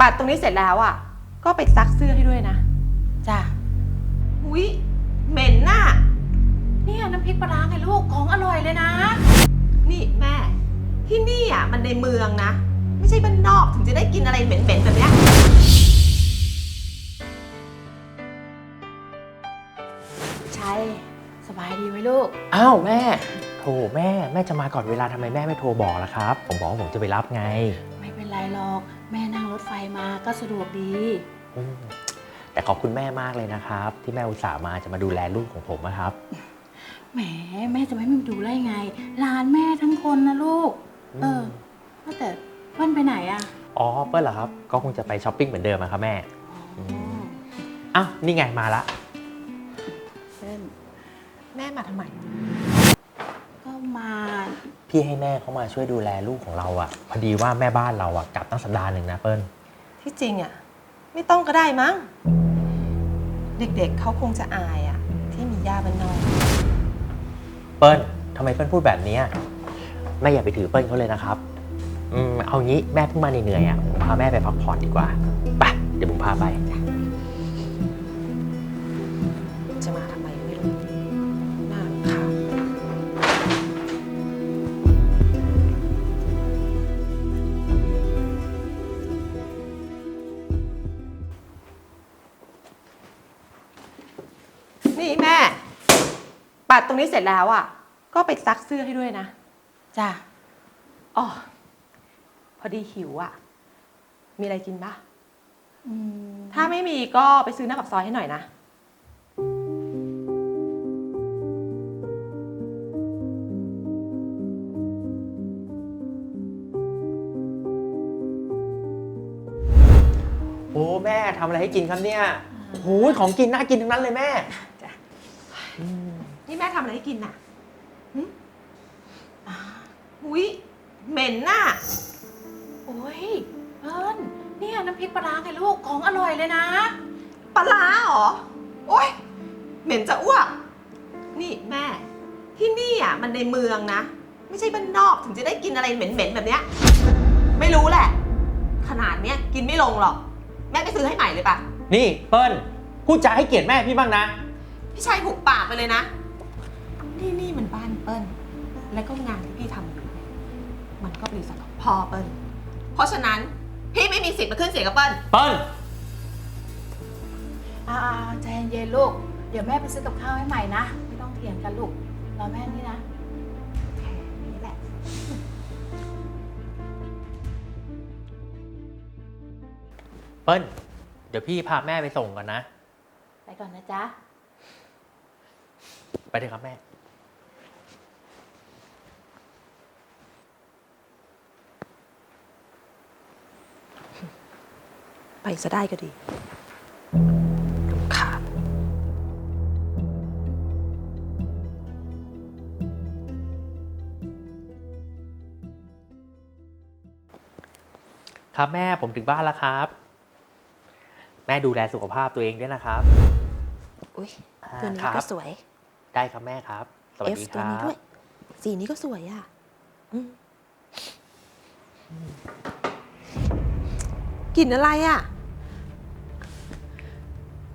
ปัดตรงนี้เสร็จแล้วอะ ก็ไปซักเสื้อให้ด้วยนะ จ้ะอุ้ยเหม็นน่ะ เนี่ยน้ำพริกปลาร้าไงลูกของอร่อยเลยนะ นี่แม่ ที่นี่อะมันในเมืองนะ ไม่ใช่บ้านนอกถึงจะได้กินอะไรเหม็นๆแบบเนี้ยใช่สบายดีไหมลูก อ้าวแม่โทรแม่แม่จะมาก่อนเวลาทำไมแม่ไม่โทรบอกล่ะครับ ผมบอกว่าผมจะไปรับไงไม่ เป็นไรหรอก แม่นั่งรถไฟมาก็สะดวกดี อืมแต่ขอบคุณแม่มากเลยนะครับ ที่แม่อุตส่าห์มาจะมาดูแลลูกของผมนะครับ แหมแม่จะไม่มาดูได้ไงหลานแม่ทั้งคนนะลูก เออว่าแต่เพื่อนไปไหนอะอ๋อเปิ้ลเหรอครับ ก็คงจะไปช้อปปิ้งเหมือนเดิมอะครับแม่อ๋ออ้าวนี่ไงมาละเพื่อนแม่มาทำไมก็มา พี่ให้แม่เขามาช่วยดูแลลูกของเราอะพอดีว่าแม่บ้านเราอะกลับตั้งสัปดาห์หนึ่งนะเปิ้ลที่จริงอะไม่ต้องก็ได้มั้ง เด็กๆเขาคงจะอายอะ ที่มีย่าบ้านนอกเปิ้ลทำไมเปิ้ลพูดแบบนี้อะแม่อย่าไปถือเปิ้ลเขาเลยนะครับอืมเอางี้แม่เพิ่งมาเหนื่อยๆอะผมพาแม่ไปพักผ่อนดีกว่าไปเดี๋ยวผมพาไป จะมาทำไม นี่แม่ ปัดตรงนี้เสร็จแล้วอะ ก็ไปซักเสื้อให้ด้วยนะ จ้ะอ๋อพอดีหิวอะ มีอะไรกินปะอืมถ้าไม่มีก็ไปซื้อหน้าปากซอยให้หน่อยนะ โอ้แม่ทำอะไรให้กินครับเนี่ยโอ้โหของกินน่ากินทั้งนั้นเลยแม่นี่ แม่ทำอะไรให้กินน่ะหึอ่าอุ้ยเหม็นน่ะ โอ้ยเพื่อนเนี่ยน้ำพริกปลาร้าไงลูกของอร่อยเลยนะ ปลาร้าเหรอ โอ๊ย เหม็นจะอ้วก นี่แม่ ที่นี่อะมันในเมืองนะ ไม่ใช่บ้านนอกถึงจะได้กินอะไรเหม็นๆแบบเนี้ย ไม่รู้แหละ ขนาดเนี้ยกินไม่ลงหรอก แม่ไปซื้อให้ใหม่เลยปะนี่เปิ้ลพูดจาให้เกียรติแม่พี่บ้างนะ พี่ชายหุบปากไปเลยนะ นี่นี่มันบ้านเปิ้ล และก็งานที่พี่ทำอยู่เนี่ยมันก็บริษัทของพ่อเปิ้ล เพราะฉะนั้นพี่ไม่มีสิทธิ์มาขึ้นเสียงกับเปิ้ล เปิ้ล อ่าๆใจเย็นๆลูก เดี๋ยวแม่ไปซื้อกับข้าวให้ใหม่นะ ไม่ต้องเถียงกันลูก รอแม่นี่นะแค่นี้แหละ เปิ้ล เดี๋ยวพี่พาแม่ไปส่งก่อนนะ ไปก่อนนะจ๊ะ ไปเลยครับแม่ ไปจะได้ก็ดีรำคาญครับแม่ผมถึงบ้านแล้วครับ แม่ดูแลสุขภาพตัวเองด้วยนะครับอุ้ยอ่าตัวนี้ครัก็บสวย ได้ครับแม่ครับ สวัส F ดีคตัวรันี้บ ด้วย สีนี้ก็สวยอะอืมกลิ่นอะไรอะ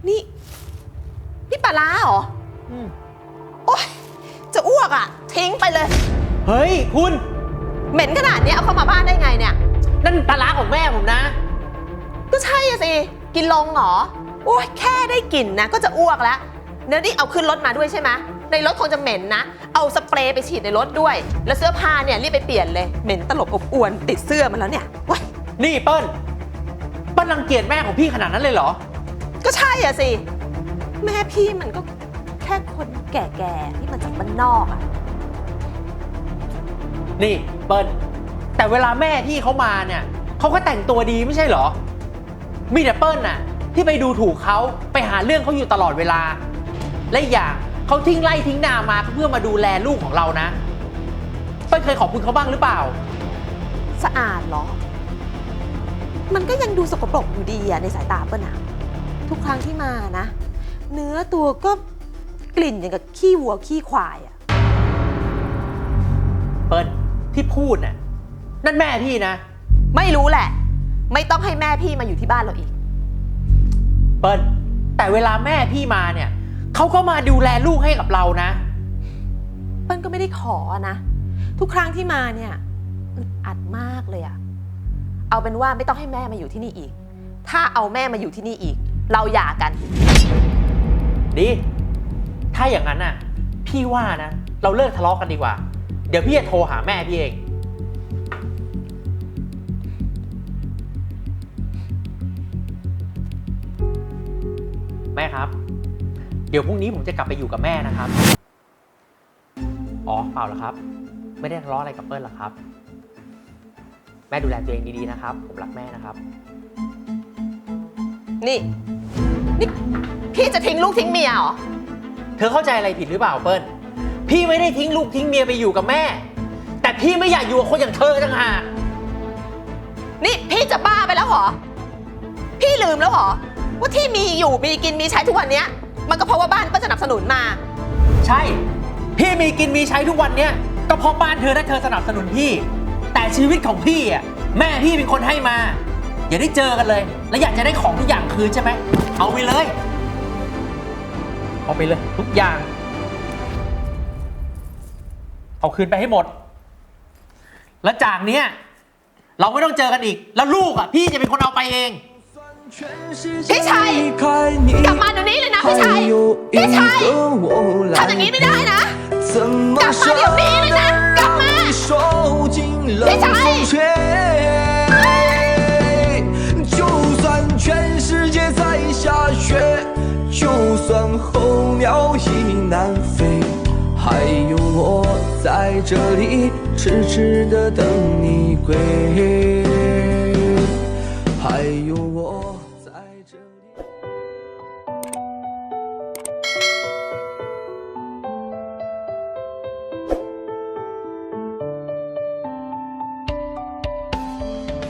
นี่ นี่ปลาร้าเหรอ อืมโอ๊ย จะอ้วกอะ ทิ้งไปเลย เฮ้ย คุณ เหม็นขนาดเนี้ยเอาเข้ามาบ้านได้ไงเนี่ย นั่นปลาร้าของแม่ผมนะ ก็ใช่อะสิ กินลงเหรอ โอ้ยแค่ได้กลิ่นนะ ก็จะอ้วกแล้วเนื้อนี่เอาขึ้นรถมาด้วยใช่ไหมในรถคงจะเหม็นนะ เอาสเปรย์ไปฉีดในรถด้วย แล้วเสื้อผ้าเนี่ยรีบไปเปลี่ยนเลย เหม็นตลบอบอวนติดเสื้อมันแล้วเนี่ยว้ายนี่เปิ้ลเปิ้ลรังเกียจแม่ของพี่ขนาดนั้นเลยเหรอ ก็ใช่อะสิ แม่พี่มันก็แค่คนแก่ๆที่มาจากบ้านนอกอะนี่เปิ้ลแต่เวลาแม่พี่เขามาเนี่ยเขาก็แต่งตัวดีไม่ใช่เหรอ มีแต่เปิ้ลน่ะ ที่ไปดูถูกเขาไปหาเรื่องเขาอยู่ตลอดเวลา และอีกอย่างเขาทิ้งไล่ทิ้งนามาเพื่อมาดูแลลูกของเรานะ เปิ้ลเคยขอบคุณเขาบ้างหรือเปล่า สะอาดเหรอ มันก็ยังดูสกปรกอยู่ดีอะในสายตาเปิ้ลอะ ทุกครั้งที่มานะ เนื้อตัวก็กลิ่นอย่างกับขี้วัวขี้ควายอะเปิ้ลที่พูดน่ะนั่นแม่พี่นะ ไม่รู้แหละ ไม่ต้องให้แม่พี่มาอยู่ที่บ้านเราอีก เปิ้ลแต่เวลาแม่พี่มาเนี่ยเขาก็มาดูแลลูกให้กับเรานะ เปิ้ลก็ไม่ได้ขอนะ ทุกครั้งที่มาเนี่ยอึดอัดมากเลยอะเอาเป็นว่าไม่ต้องให้แม่มาอยู่ที่นี่อีก ถ้าเอาแม่มาอยู่ที่นี่อีก เราหย่ากัน ดี ถ้าอย่างนั้นน่ะ พี่ว่านะ เราเลิกทะเลาะกันดีกว่า เดี๋ยวพี่จะโทรหาแม่พี่เอง แม่ครับ เดี๋ยวพรุ่งนี้ผมจะกลับไปอยู่กับแม่นะครับ อ๋อเปล่าหรอกครับ ไม่ได้ทะเลาะอะไรกับเปิ้ลหรอกครับ แม่ดูแลตัวเองดีๆนะครับ ผมรักแม่นะครับ นี่ นี่ พี่จะทิ้งลูกทิ้งเมียเหรอ เธอเข้าใจอะไรผิดหรือเปล่าเปิ้ล พี่ไม่ได้ทิ้งลูกทิ้งเมียไปอยู่กับแม่ แต่พี่ไม่อยากอยู่กับคนอย่างเธอต่างหาก นี่พี่จะบ้าไปแล้วเหรอ พี่ลืมแล้วเหรอ ว่าที่มีอยู่มีกินมีใช้ทุกวันเนี้ย มันก็เพราะว่าบ้านเปิ้ลสนับสนุนมา ใช่ พี่มีกินมีใช้ทุกวันเนี้ยก็เพราะบ้านเธอและเธอสนับสนุนพี่ แต่ชีวิตของพี่อะแม่พี่เป็นคนให้มา อย่าได้เจอกันเลย และอยากจะได้ของทุกอย่างคืนใช่ไหม เอาไปเลย เอาไปเลย ทุกอย่าง เอาคืนไปให้หมด แล้วจากเนี้ยเราไม่ต้องเจอกันอีก แล้วลูกอะ พี่จะเป็นคนเอาไปเอง พี่ชัย กลับมาเดี๋ยวนี้เลยนะพี่ชัย พี่ชัยทำอย่างนี้ไม่ได้นะ กลับมาเดี๋ยวนี้เลยนะ กลับมา พี่ชัย 候鸟已南飞，还有我在这里痴痴的等你归，还有。